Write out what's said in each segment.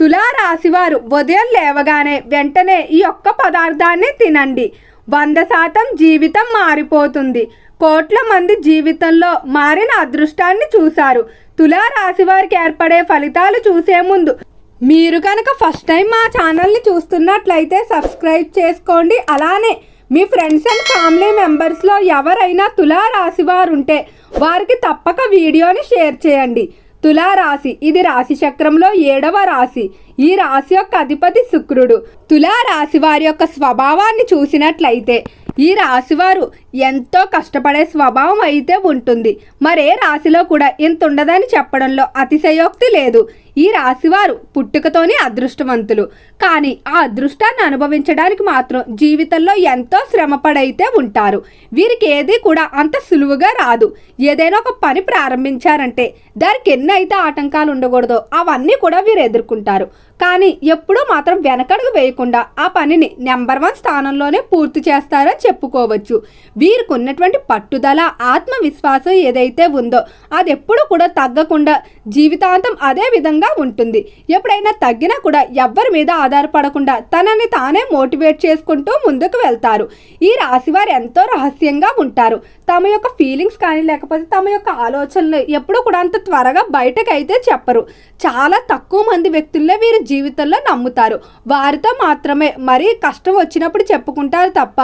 తులారాశివారు ఉదయం లేవగానే వెంటనే ఈ ఒక్క పదార్థాన్ని తినండి. వంద శాతం జీవితం మారిపోతుంది. కోట్ల మంది జీవితంలో మారిన అదృష్టాన్ని చూశారు. తులా వారికి ఏర్పడే ఫలితాలు చూసే ముందు మీరు కనుక ఫస్ట్ టైం మా ఛానల్ని చూస్తున్నట్లయితే సబ్స్క్రైబ్ చేసుకోండి. అలానే మీ ఫ్రెండ్స్ అండ్ ఫ్యామిలీ మెంబర్స్లో ఎవరైనా తులా వారు ఉంటే వారికి తప్పక వీడియోని షేర్ చేయండి. తులారాశి. ఇది రాశి చక్రంలో ఏడవ రాశి. ఈ రాశి యొక్క అధిపతి శుక్రుడు. తులా రాశి వారి యొక్క స్వభావాన్ని చూసినట్లయితే ఈ రాశివారు ఎంతో కష్టపడే స్వభావం అయితే ఉంటుంది. మరే రాశిలో కూడా ఇంత ఉండదని చెప్పడంలో అతిశయోక్తి లేదు. ఈ రాశివారు పుట్టుకతోనే అదృష్టవంతులు. కానీ ఆ అదృష్టాన్ని అనుభవించడానికి మాత్రం జీవితంలో ఎంతో శ్రమపడైతే ఉంటారు. వీరికి ఏది కూడా అంత సులువుగా రాదు. ఏదైనా ఒక పని ప్రారంభించారంటే దానికి ఎన్ని అయితే ఆటంకాలు ఉండకూడదో అవన్నీ కూడా వీరు ఎదుర్కొంటారు. కానీ ఎప్పుడూ మాత్రం వెనకడుగు వేయకుండా ఆ పనిని నెంబర్ వన్ స్థానంలోనే పూర్తి చేస్తారని చెప్పుకోవచ్చు. వీరికి ఉన్నటువంటి పట్టుదల ఆత్మవిశ్వాసం ఏదైతే ఉందో అది ఎప్పుడూ కూడా తగ్గకుండా జీవితాంతం అదే విధంగా ఉంటుంది. ఎప్పుడైనా తగ్గినా కూడా ఎవ్వరి మీద ఆధారపడకుండా తనని తానే మోటివేట్ చేసుకుంటూ ముందుకు వెళ్తారు. ఈ రాశి వారు ఎంతో రహస్యంగా ఉంటారు. తమ యొక్క ఫీలింగ్స్ కానీ లేకపోతే తమ యొక్క ఆలోచనలు ఎప్పుడూ కూడా అంత త్వరగా బయటకు అయితే చెప్పరు. చాలా తక్కువ మంది వ్యక్తులే వీరి జీవితంలో నమ్ముతారు. వారితో మాత్రమే మరీ కష్టం వచ్చినప్పుడు చెప్పుకుంటారు తప్ప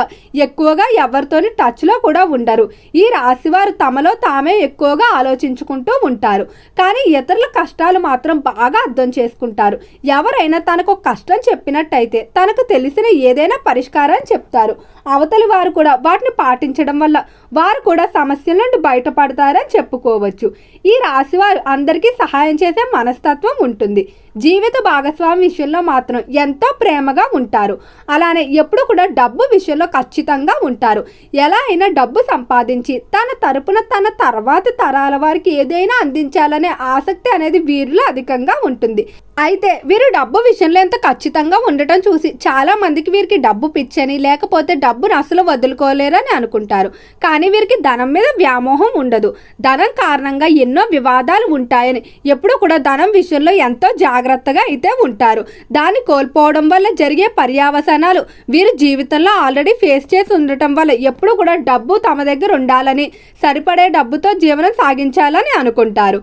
ఎక్కువగా ఎవరితోని టచ్లో కూడా ఉండరు. ఈ రాశివారు తమలో తామే ఎక్కువగా ఆలోచించుకుంటూ ఉంటారు. కానీ ఇతరుల కష్టాలు మాత్రం బాగా అర్థం చేసుకుంటారు. ఎవరైనా తనకు ఒక కష్టం చెప్పినట్టయితే తనకు తెలిసిన ఏదైనా పరిష్కారం చెప్తారు. అవతలి వారు కూడా వాటిని పాటించడం వల్ల వారు కూడా సమస్యల నుండి బయటపడతారని చెప్పుకోవచ్చు. ఈ రాశి వారు అందరికీ సహాయం చేసే మనస్తత్వం ఉంటుంది. జీవిత భాగస్వామి విషయంలో మాత్రం ఎంతో ప్రేమగా ఉంటారు. అలానే ఎప్పుడు కూడా డబ్బు విషయంలో ఖచ్చితంగా ఉంటారు. ఎలా అయినా డబ్బు సంపాదించి తన తరపున తన తర్వాత తరాల వారికి ఏదైనా అందించాలనే ఆసక్తి అనేది వీరిలో అధికంగా ఉంటుంది. అయితే వీరు డబ్బు విషయంలో ఎంత ఖచ్చితంగా ఉండటం చూసి చాలా మందికి వీరికి డబ్బు పిచ్చని లేకపోతే డబ్బును అసలు వదులుకోలేరని అనుకుంటారు. కానీ వీరికి ధనం మీద వ్యామోహం ఉండదు. ధనం కారణంగా ఎన్నో వివాదాలు ఉంటాయని ఎప్పుడు కూడా ధనం విషయంలో ఎంతో జాగ్రత్తగా అయితే ఉంటారు. దాన్ని కోల్పోవడం వల్ల జరిగే పర్యావసనాలు వీరు జీవితంలో ఆల్రెడీ ఫేస్ చేసి ఉండటం వల్ల ఎప్పుడు కూడా డబ్బు తమ దగ్గర ఉండాలని సరిపడే డబ్బుతో జీవనం సాగించాలని అనుకుంటారు.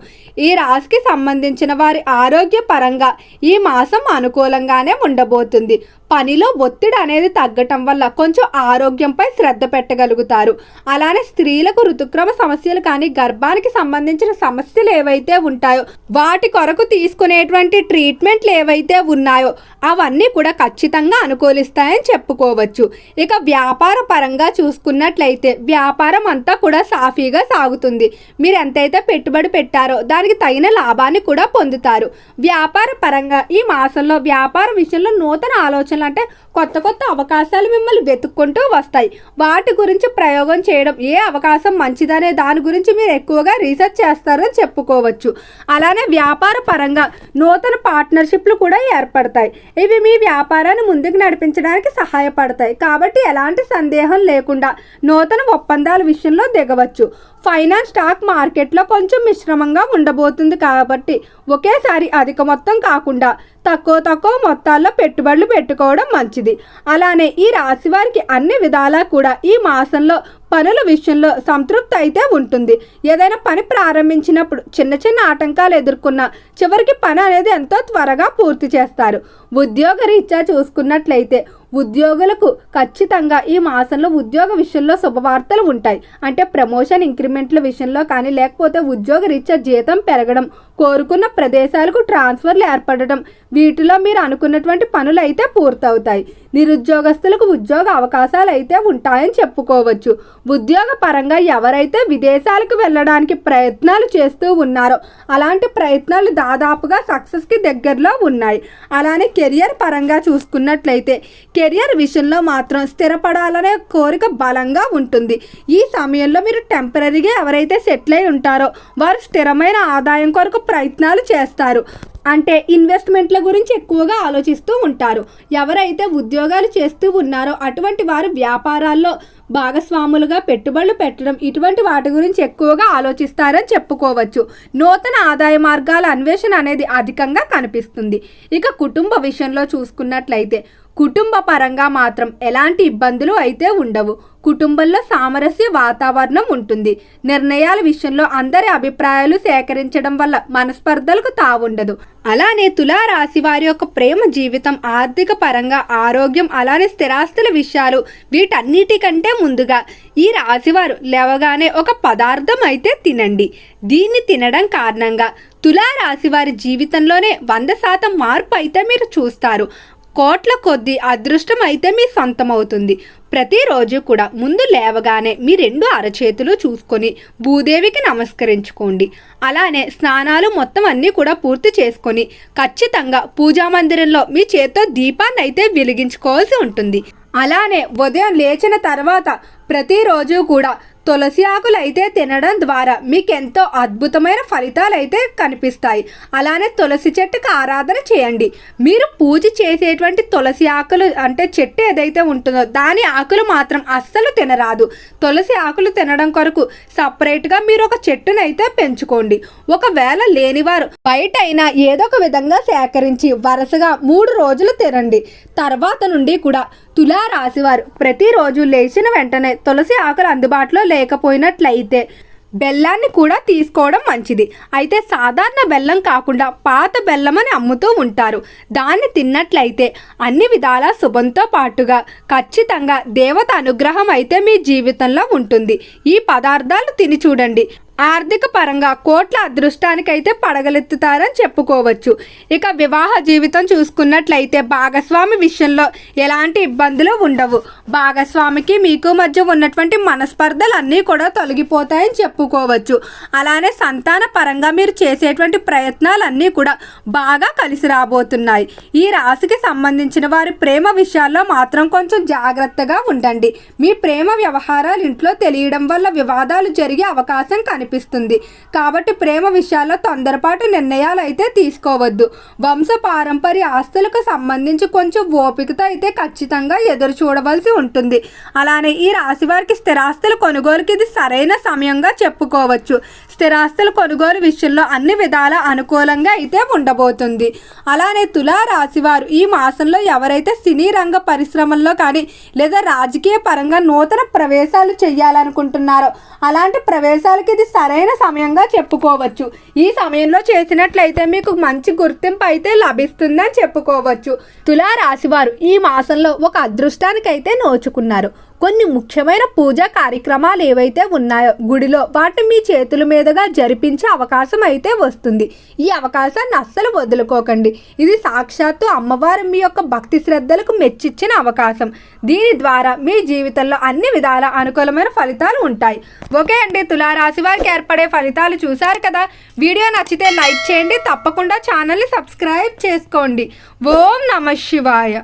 ఈ రాశికి సంబంధించిన వారి ఆరోగ్య పరంగా ఈ మాసం అనుకూలంగానే ఉండబోతుంది. పనిలో ఒత్తిడి అనేది తగ్గటం వల్ల కొంచెం ఆరోగ్యంపై శ్రద్ధ పెట్టగలుగుతారు. అలానే స్త్రీలకు ఋతుక్రమ సమస్యలు కానీ గర్భానికి సంబంధించిన సమస్యలు ఏవైతే ఉంటాయో వాటి కొరకు తీసుకునేటువంటి ట్రీట్మెంట్లు ఏవైతే ఉన్నాయో అవన్నీ కూడా ఖచ్చితంగా అనుకూలిస్తాయని చెప్పుకోవచ్చు. ఇక వ్యాపార పరంగా చూసుకున్నట్లయితే వ్యాపారం అంతా కూడా సాఫీగా సాగుతుంది. మీరు ఎంతైతే పెట్టుబడి పెట్టారో దానికి తగిన లాభాన్ని కూడా పొందుతారు. వ్యాపార పరంగా ఈ మాసంలో వ్యాపార విషయంలో నూతన ఆలోచన అవకాశాలు అంటే కొత్త కొత్త అవకాశాలు మిమ్మల్ని వెతుక్కుంటూ వస్తాయి. వాటి గురించి ప్రయోగం చేయడం ఏ అవకాశం మంచిదనే దాని గురించి మీరు ఎక్కువగా రీసెర్చ్ చేస్తారని చెప్పుకోవచ్చు. అలానే వ్యాపార పరంగా నూతన పార్ట్నర్షిప్లు కూడా ఏర్పడతాయి. ఇవి మీ వ్యాపారాన్ని ముందుకు నడిపించడానికి సహాయపడతాయి. కాబట్టి ఎలాంటి సందేహం లేకుండా నూతన ఒప్పందాల విషయంలో దిగవచ్చు. ఫైనాన్స్ స్టాక్ మార్కెట్లో కొంచెం మిశ్రమంగా ఉండబోతుంది కాబట్టి ఒకేసారి అధిక మొత్తం కాకుండా తక్కువ తక్కువ మొత్తాల్లో పెట్టుబడులు పెట్టుకోవడం మంచిది. అలానే ఈ రాశి వారికి అన్ని విధాలా కూడా ఈ మాసంలో పనుల విషయంలో సంతృప్తి అయితే ఉంటుంది. ఏదైనా పని ప్రారంభించినప్పుడు చిన్న చిన్న ఆటంకాలు ఎదుర్కొన్న చివరికి పని అనేది ఎంతో త్వరగా పూర్తి చేస్తారు. ఉద్యోగ రీత్యా చూసుకున్నట్లయితే ఉద్యోగులకు ఖచ్చితంగా ఈ మాసంలో ఉద్యోగ విషయంలో శుభవార్తలు ఉంటాయి. అంటే ప్రమోషన్ ఇంక్రిమెంట్ల విషయంలో కానీ లేకపోతే ఉద్యోగ రీత్యా జీతం పెరగడం కోరుకున్న ప్రదేశాలకు ట్రాన్స్ఫర్లు ఏర్పడడం వీటిలో మీరు అనుకున్నటువంటి పనులు అయితే పూర్తవుతాయి. నిరుద్యోగస్తులకు ఉద్యోగ అవకాశాలు అయితే ఉంటాయని చెప్పుకోవచ్చు. ఉద్యోగ పరంగా ఎవరైతే విదేశాలకు వెళ్ళడానికి ప్రయత్నాలు చేస్తూ ఉన్నారో అలాంటి ప్రయత్నాలు దాదాపుగా సక్సెస్కి దగ్గరలో ఉన్నాయి. అలానే కెరియర్ పరంగా చూసుకున్నట్లయితే కెరియర్ విషయంలో మాత్రం స్థిరపడాలనే కోరిక బలంగా ఉంటుంది. ఈ సమయంలో మీరు టెంపరీగా ఎవరైతే సెటిల్ అయి ఉంటారో వారు స్థిరమైన ఆదాయం కొరకు ప్రయత్నాలు చేస్తారు. అంటే ఇన్వెస్ట్మెంట్ల గురించి ఎక్కువగా ఆలోచిస్తూ ఉంటారు. ఎవరైతే ఉద్యోగాలు చేస్తూ ఉన్నారో అటువంటి వారు వ్యాపారాల్లో భాగస్వాములుగా పెట్టుబడులు పెట్టడం ఇటువంటి వాటి గురించి ఎక్కువగా ఆలోచిస్తారని చెప్పుకోవచ్చు. నూతన ఆదాయ మార్గాల అన్వేషణ అనేది అధికంగా కనిపిస్తుంది. ఇక కుటుంబ విషయంలో చూసుకున్నట్లయితే కుటుంబ పరంగా మాత్రం ఎలాంటి ఇబ్బందులు అయితే ఉండవు. కుటుంబంలో సామరస్య వాతావరణం ఉంటుంది. నిర్ణయాల విషయంలో అందరి అభిప్రాయాలు సేకరించడం వల్ల మనస్పర్ధలకు తావుండదు. అలానే తులారాశి వారి యొక్క ప్రేమ జీవితం ఆర్థిక పరంగా ఆరోగ్యం అలానే స్థిరాస్తుల విషయాలు వీటన్నిటికంటే ముందుగా ఈ రాశివారు లేవగానే ఒక పదార్థం అయితే తినండి. దీన్ని తినడం కారణంగా తులారాశి వారి జీవితంలోనే వంద శాతం మార్పు అయితే మీరు చూస్తారు. కోట్ల కొద్ది అదృష్టం అయితే మీ సొంతమవుతుంది. ప్రతిరోజు కూడా ముందు లేవగానే మీ రెండు అరచేతులు చూసుకొని భూదేవికి నమస్కరించుకోండి. అలానే స్నానాలు మొత్తం అన్నీ కూడా పూర్తి చేసుకొని ఖచ్చితంగా పూజా మందిరంలో మీ చేత్తో దీపాన్ని అయితే వెలిగించుకోవాల్సి ఉంటుంది. అలానే ఉదయం లేచిన తర్వాత ప్రతిరోజు కూడా తులసి ఆకులు అయితే తినడం ద్వారా మీకు ఎంతో అద్భుతమైన ఫలితాలు అయితే కనిపిస్తాయి. అలానే తులసి చెట్టుకు ఆరాధన చేయండి. మీరు పూజ చేసేటువంటి తులసి ఆకులు అంటే చెట్టు ఏదైతే ఉంటుందో దాని ఆకులు మాత్రం అస్సలు తినరాదు. తులసి ఆకులు తినడం కొరకు సపరేట్గా మీరు ఒక చెట్టును అయితే పెంచుకోండి. ఒకవేళ లేనివారు బయట అయినా ఏదో ఒక విధంగా సేకరించి వరుసగా మూడు రోజులు తినండి. తర్వాత నుండి కూడా తులా రాశివారు ప్రతిరోజు లేచిన వెంటనే తులసి ఆకులు అందుబాటులో లేకపోయినట్లయితే బెల్లాన్ని కూడా తీసుకోవడం మంచిది. అయితే సాధారణ బెల్లం కాకుండా పాత బెల్లం అని అమ్ముతూ ఉంటారు. దాన్ని తిన్నట్లయితే అన్ని విధాల శుభంతో పాటుగా ఖచ్చితంగా దేవత అనుగ్రహం అయితే మీ జీవితంలో ఉంటుంది. ఈ పదార్థాలు తిని చూడండి. ఆర్థిక పరంగా కోట్ల అదృష్టానికైతే పడగలెత్తుతారని చెప్పుకోవచ్చు. ఇక వివాహ జీవితం చూసుకున్నట్లయితే భాగస్వామి విషయంలో ఎలాంటి ఇబ్బందులు ఉండవు. భాగస్వామికి మీకు మధ్య ఉన్నటువంటి మనస్పర్ధలు అన్నీ కూడా తొలగిపోతాయని చెప్పుకోవచ్చు. అలానే సంతాన పరంగా మీరు చేసేటువంటి ప్రయత్నాలన్నీ కూడా బాగా కలిసి రాబోతున్నాయి. ఈ రాశికి సంబంధించిన వారి ప్రేమ విషయాల్లో మాత్రం కొంచెం జాగ్రత్తగా ఉండండి. మీ ప్రేమ వ్యవహారాలు ఇంట్లో తెలియడం వల్ల వివాదాలు జరిగే అవకాశం కనిపి కనిపిస్తుంది కాబట్టి ప్రేమ విషయాల్లో తొందరపాటు నిర్ణయాలు అయితే తీసుకోవద్దు. వంశ పారంపర్య ఆస్తులకు సంబంధించి కొంచెం ఓపికతో అయితే ఖచ్చితంగా ఎదురు చూడవలసి ఉంటుంది. అలానే ఈ రాశి వారికి స్థిరాస్తుల కొనుగోలుకి ఇది సరైన సమయంగా చెప్పుకోవచ్చు. స్థిరాస్తుల కొనుగోలు విషయంలో అన్ని విధాల అనుకూలంగా అయితే ఉండబోతుంది. అలానే తులా రాశివారు ఈ మాసంలో ఎవరైతే సినీ రంగ పరిశ్రమల్లో కానీ లేదా రాజకీయ పరంగా నూతన ప్రవేశాలు చేయాలనుకుంటున్నారో అలాంటి ప్రవేశాలకి ఇది సరైన సమయంగా చెప్పుకోవచ్చు. ఈ సమయంలో చేసినట్లయితే మీకు మంచి గుర్తింపు అయితే లభిస్తుందని చెప్పుకోవచ్చు. తులా రాశివారు ఈ మాసంలో ఒక అదృష్టానికైతే నోచుకున్నారు. కొన్ని ముఖ్యమైన పూజా కార్యక్రమాలు ఏవైతే ఉన్నాయో గుడిలో వాటిని మీ చేతుల మీద మీదుగా జరిపించే అవకాశం అయితే వస్తుంది. ఈ అవకాశాన్ని అస్సలు వదులుకోకండి. ఇది సాక్షాత్తు అమ్మవారు మీ యొక్క భక్తి శ్రద్ధలకు మెచ్చిచ్చిన అవకాశం. దీని ద్వారా మీ జీవితంలో అన్ని విధాల అనుకూలమైన ఫలితాలు ఉంటాయి. ఓకే అండి తులారాశి వారికి ఏర్పడే ఫలితాలు చూశారు కదా? వీడియో నచ్చితే లైక్ చేయండి. తప్పకుండా ఛానల్ని సబ్స్క్రైబ్ చేసుకోండి. ఓం నమ శివాయ.